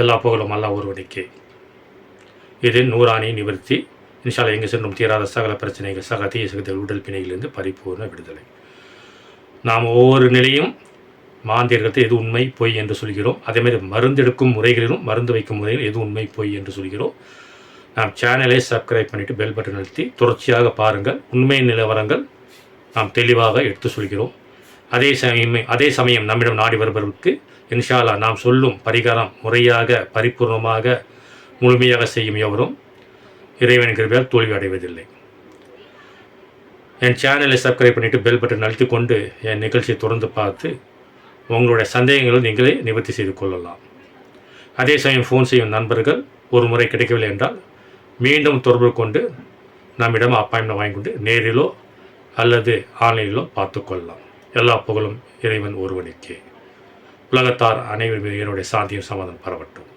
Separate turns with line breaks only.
எல்லா புகழும் அல்லா ஒருவனுக்கு. இது நூறாணி நிவர்த்தி. இன்ஷால எங்கே சென்றும் தீராத சகல பிரச்சனைகள் சக தீய சகத்தில் உடல் பிணையிலிருந்து பரிபூர்ண விடுதலை. நாம் ஒவ்வொரு நிலையும் மாந்தியர்களுக்கு எது உண்மை பொய் என்று சொல்கிறோம். அதேமாதிரி மருந்தெடுக்கும் முறைகளிலும் மருந்து வைக்கும் முறையில் எது உண்மை பொய் என்று சொல்கிறோம். நாம் சேனலை சப்ஸ்கிரைப் பண்ணிவிட்டு பெல் பட்டன் அழுத்தி தொடர்ச்சியாக பாருங்கள். உண்மை நிலவரங்கள் நாம் தெளிவாக எடுத்து சொல்கிறோம். அதே சமயம் அதே சமயம் நம்மிடம் நாடி வருபவர்களுக்கு இன்ஷாலா நாம் சொல்லும் பரிகாரம் முறையாக பரிபூர்ணமாக முழுமையாக செய்யும் எவரும் இறைவன் கிருபையால் தோல்வி அடைவதில்லை. என் சேனலை சப்ஸ்கிரைப் பண்ணிவிட்டு பெல் பட்டன் அழுத்தி கொண்டு என் நிகழ்ச்சியை தொடர்ந்து பார்த்து உங்களுடைய சந்தேகங்களை நீங்களே நிவர்த்தி செய்து கொள்ளலாம். அதே சமயம் ஃபோன் செய்யும் நண்பர்கள் ஒரு முறை கிடைக்கவில்லை என்றால் மீண்டும் தொடர்பு கொண்டு நம்மிடம் அப்பாயின்மெண்ட் வாங்கி கொண்டு நேரிலோ அல்லது ஆன்லைனிலோ பார்த்துக்கொள்ளலாம். எல்லா புகழும் இறைவன் ஒருவனுக்கே. உலகத்தார் அனைவரும் என்னுடைய சாந்தியும் சமாதானம் பரவட்டும்.